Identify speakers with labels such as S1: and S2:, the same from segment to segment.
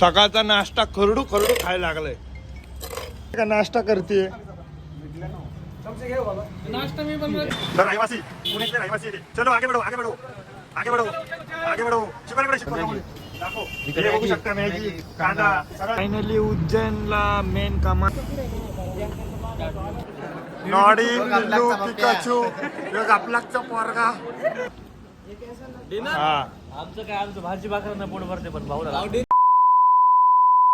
S1: सकाळचा नाश्ता खरडू खरडू खायला लागलाय. का नाश्ता करते
S2: तर रहिवासी. पुण्यातले रहिवासी येते चलो आगे बढ़ो आगे बढ़ो. आगे बढ़ो आगे बढ़ो. शिकवण्याकडे शिकवतो दाखव. इकडे बघू शकता मॅगी कांदा. सगळं
S1: फायनली उज्जैनला मेन कामा नॉडी पिल्लू पिकाचू आपलाचा पोरगा. हा.
S3: आमचं काय आमचं भाजी भाकर पोट भरते पण भाऊ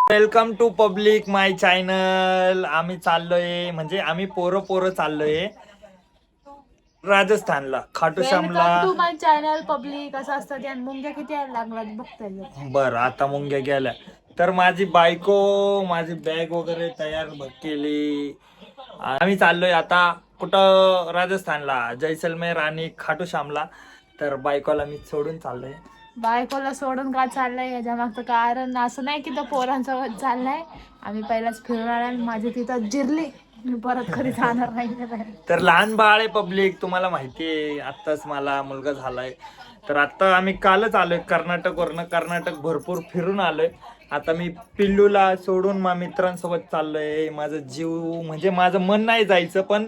S1: welcome to public my channel आम्ही चाललोय म्हणजे आम्ही पोरं पोरं चाललोय राजस्थानला खाटूश्यामला.
S4: माय चॅनल पब्लिक असं असतं मुंग्या किती यायला लागलात बघताय
S1: बर आता मुंग्या गेल्या. तर माझी बायको माझी बॅग वगैरे तयार ब- केली. आम्ही चाललोय आता कुठं? राजस्थानला जैसलमेर आणि खाटूश्यामला. तर बायकोला मी सोडून चाललोय.
S4: बायकोला सोडून का चाललंय? याच्या मागचं कारण असं नाही की तो पोरांसोबत चाललंय. आम्ही पहिलाच फिरणार आहे माझी तिथं जिरली. मी परत कधी जाणार नाही
S1: तर लहान बाळ आहे पब्लिक तुम्हाला माहिती आहे आत्ताच मला मुलगा झालाय. तर आता आम्ही कालच आलोय कर्नाटकवरनं. कर्नाटक भरपूर फिरून आलोय. आता मी पिल्लूला सोडून मा मित्रांसोबत चाललोय. माझं जीव म्हणजे माझं मन नाही जायचं पण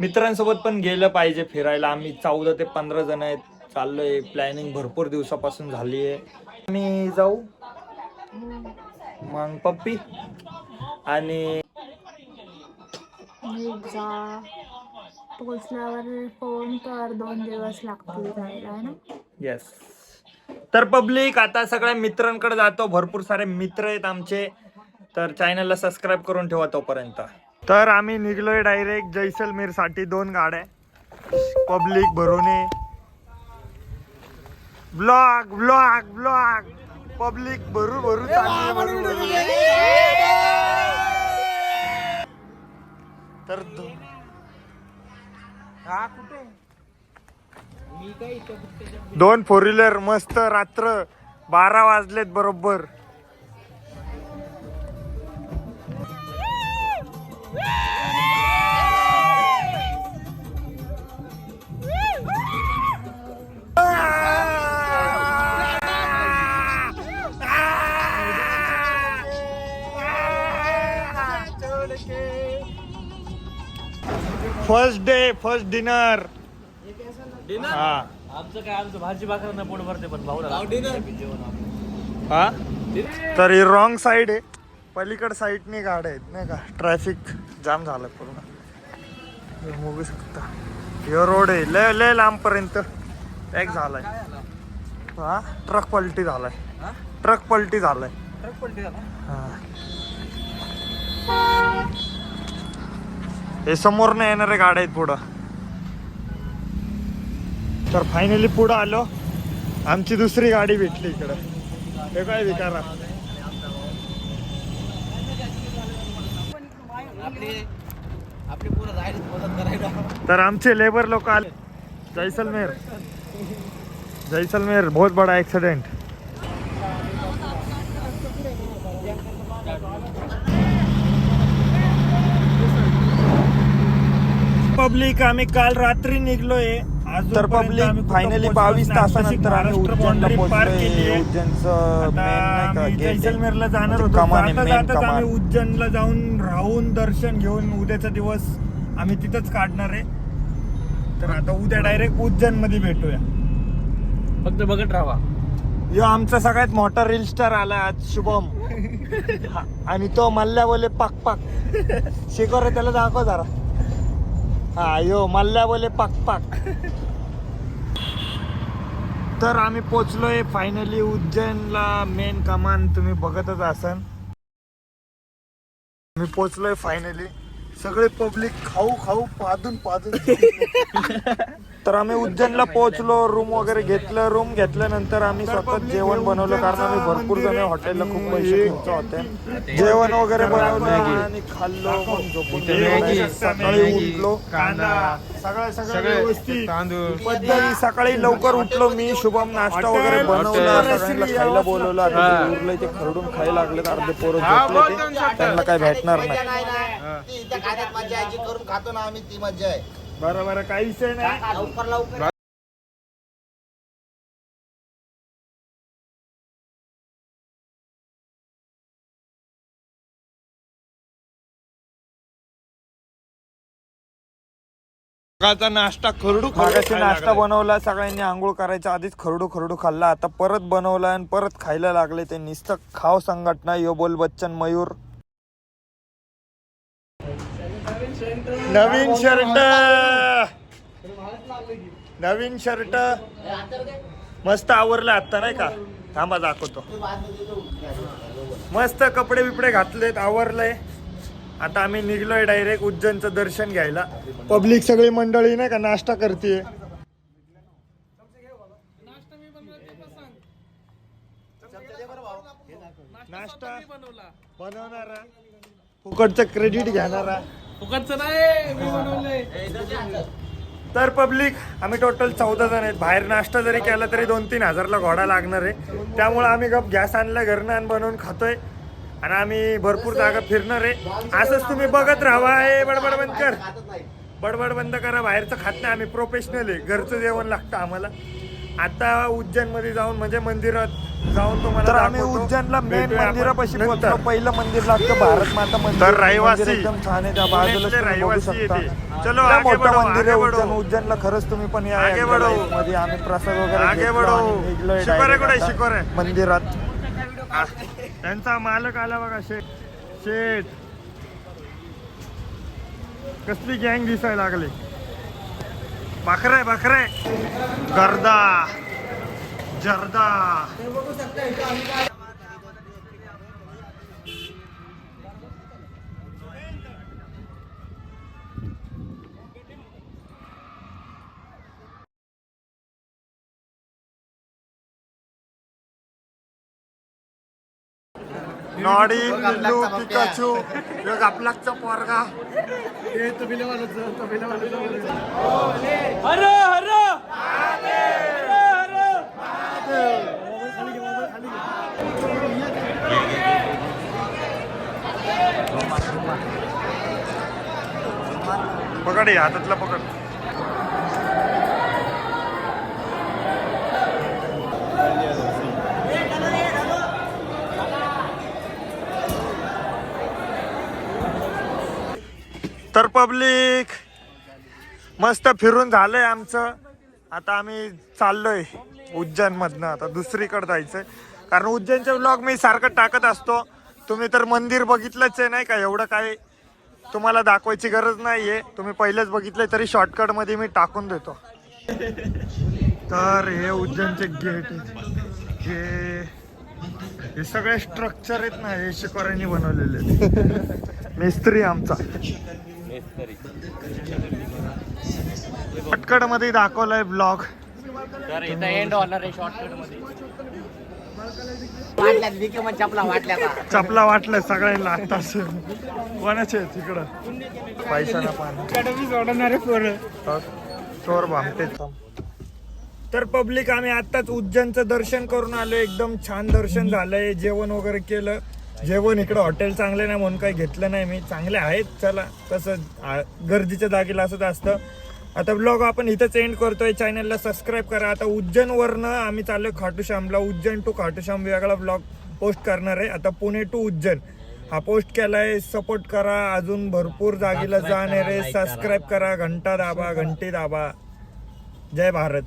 S1: मित्रांसोबत पण गेलं पाहिजे फिरायला. आम्ही चौदा ते पंधरा जण आहेत. चाललोय. प्लॅनिंग भरपूर दिवसापासून झाली आहे आम्ही जाऊ. मग पप्पी आणि
S4: मी जा. पोचल्यावर फोन कर दोन दिवस लागतील जायला ना?
S1: येस तर पब्लिक आता सगळ्या मित्रांकडे जातो. भरपूर सारे मित्र आहेत आमचे. तर चॅनलला सबस्क्राईब करून ठेवा तोपर्यंत. तर आम्ही निघलोय डायरेक्ट जैसलमेरसाठी दोन गाड्या. पब्लिक भरून ब्लॉग ब्लॉग ब्लॉग पब्लिक भरू भरू चालली भरू भरू तर दो- हा कुठे? दोन फोर व्हीलर मस्त रात्र बारा वाजलेत बरोबर. फर्स्ट डे फर्स्ट डिनर हा.
S3: आमचं काय आमचं भाजी पोट भरते पण भाऊ
S1: हा? तर ही रॉंग साईड आहे. पलीकड साईडने गाड्या आहेत नाही का? ट्रॅफिक जाम झालं पूर्ण. हे बघू शकता. ह्यो रोड आहे. लय लय लांबपर्यंत. पॅक झालाय. हा? ट्रक पलटी झालाय. ट्रक पलटी झालाय? हा. हे समोर नाही येणारे गाड्या आहेत पुढं. तर फायनली पुढं आलो. आमची दुसरी गाडी भेटली इकडं. हे काय विकारा. तर आमचे लेबर लोक आले. जैसलमेर. जैसलमेर बहुत बड़ा एक्सीडेंट पब्लिक आम्ही काल रात्री निघलोय. तर पब्लिक फायनली बावीस तासानंतर आम्ही उज्जैनला पोहोचलोय. उज्जैनचं मेन जैसलमेरला जाणार होतो. जाताच
S2: कमान.
S1: आम्ही उज्जैनला जाऊन राहून दर्शन घेऊन उद्याचा दिवस आम्ही तिथंच काढणार आहे. तर आता उद्या डायरेक्ट उज्जैनमध्ये भेटूया.
S3: फक्त बघत राहा.
S1: यो आमचा सगळ्यात मोठा रील स्टार आला आज शुभम. आणि तो मल्ल्या बोले पाक. पाक शिकोरे त्याला दाखव जरा. हा यो मल्ल्या बोले पाक पाक. तर आम्ही पोचलोय फायनली उज्जैनला. मेन कमान तुम्ही बघतच असन आम्ही पोचलोय फायनली सगळे पब्लिक खाऊ खाऊ पादून पादून तर आम्ही उज्जैनला पोहोचलो रूम वगैरे घेतलं रूम घेतल्यानंतर आम्ही स्वतः जेवण बनवलं कारण आम्ही भरपूर जण हॉटेलला खूप पैसे खर्च होते. जेवण वगैरे बनवलं आणि खाल्लो झोपून. सकाळी उठलो. कांदा सगळं सगळं व्यवस्थित. पद्धती सकाळी लवकर उठलो मी शुभम नाश्ता वगैरे बनवला सगळ्यांना खायला बोलवलं आता ते खरडून खायला लागले अर्धे पोरं झोपले ते. त्यांना काय भेटणार नाही.
S5: ती इथं खाण्यात मजा आहे जी करून खातो ना आम्ही ती मजा आहे.
S1: बरं बरं काही विषय नाही.
S2: सकाळचा नाश्ता खरडू
S1: खागाशी नाश्ता बनवला सगळ्यांनी आंघोळ करायच्या आधीच खरडू खरडू खाल्ला आता परत बनवला आणि परत खायला लागले ते निस्त खाव संघटना यो बोल बच्चन मयूर. नवीन शर्ट नवीन शर्ट मस्त आवरलं आता नाही का? थांबा दाखवतो. मस्त कपडे बिपडे घातलेत आवरलंय. आता आम्ही निघलोय डायरेक्ट उज्जैनचं दर्शन घ्यायला. पब्लिक सगळी मंडळी नाही का नाश्ता करते नाश्ता बनवणारा फुकटचं क्रेडिट घेणारा.
S3: फुकटचं नाही मी बनवलंय.
S1: तर पब्लिक आम्ही टोटल चौदा जण आहेत. बाहेर नाश्ता जरी केला तरी दोन तीन हजारला घोडा लागणार आहे. त्यामुळे आम्ही गप गॅस आणला घरनं आणि बनवून खातोय. आणि आम्ही भरपूर जागा फिरणार आहे. असंच तुम्ही बघत राहा हे बडबड बंद कर. बडबड बंद करा. बाहेरचं खात नाही. आम्ही प्रोफेशनल आहे. घरचं जेवण लागतं आम्हाला. आता उज्जैनमध्ये जाऊन म्हणजे मंदिरात जाऊन तुम्हाला तर आम्ही उज्जैनला मेन मंदिरापाशी पोहोचलो. पहिलं मंदिर लागतं भारत माता मंदिर.
S2: तर रहिवासी.
S1: मंदिर एकदम छान आहे. त्या बाजूला
S2: पुण्यातले
S1: तुम्ही बघू
S2: रहिवासी
S1: शकता.
S2: येते. चलो,
S1: लय
S2: आगे
S1: मोठं
S2: बढ़ो,
S1: मंदिर आहे
S2: आगे बढ़ो.
S1: उज्जैन उज्जैनला खरंच तुम्ही पण या
S2: आगे बढ़ो.
S1: मध्ये आम्ही प्रसाद वगैरे
S2: आगे
S1: घेतला
S2: बढ़ो.
S1: आणि निघलोय
S2: शिकोरे
S1: direct
S2: कुठे?
S1: आता
S2: शिकोरे.
S1: मंदिरात.
S2: आ, त्यांचा मालक आला बघा शेठ. शेठ. कसली गँग दिसायला लागली. बकरे बकरे गर्दा. जर्दा। नॉडी पिल्लू पिकाचू ह्यो आपलाचा पोरगा।
S3: हर हर!
S2: पकड हे हातातला पकड.
S1: तर पब्लिक मस्त फिरून झालंय आमचं. आता आम्ही चाललोय उज्जैन मधनं आता दुसरीकडे जायचंय. कारण उज्जैनचे ब्लॉग मी सारखं टाकत असतो. तुम्ही तर मंदिर बघितलंच आहे नाही का? एवढं काय तुम्हाला दाखवायची गरज नाही आहे तुम्ही पहिलेच बघितलंय तरी शॉर्टकटमध्ये मी टाकून देतो. तर हे उज्जैनचे गेट हे हे सगळे स्ट्रक्चर आहेत ना हे शिकोऱ्यांनी बनवलेले आहेत. मिस्त्री आमचा. शॉर्टकटमध्ये दाखवलाय ब्लॉग
S3: तर इथं एंड होणार आहे शॉर्टकटमध्ये
S5: वाटल्यात विके मग चपला वाटल्या का?
S1: चपला वाटलं सगळ्यांना आताच कोणाचे आहे तिकडं पैसा ना पाणी चोर भामटे. तर पब्लिक आम्ही आताच उज्जैनचं दर्शन करून आलो एकदम छान दर्शन झालंय. जेवण वगैरे केलं. जेवण इकडं हॉटेल चांगले नाही म्हणून काही घेतलं नाही मी चांगले आहेत चला. तसं गर्दीच्या जागेला असंच असतं आता ब्लॉग आपण इथंच एंड करतोय. चॅनलला सबस्क्राईब करा. आता उज्जैनवरनं आम्ही चाललोय खाटूश्यामला. उज्जैन टू खाटूश्याम वेगळा ब्लॉग पोस्ट करणार आहे. आता पुणे टू उज्जैन. हा पोस्ट केलाय. सपोर्ट करा. अजून भरपूर जागेला जाणार आहे. सबस्क्राईब करा. घंटा दाबा घंटी दाबा. जय भारत.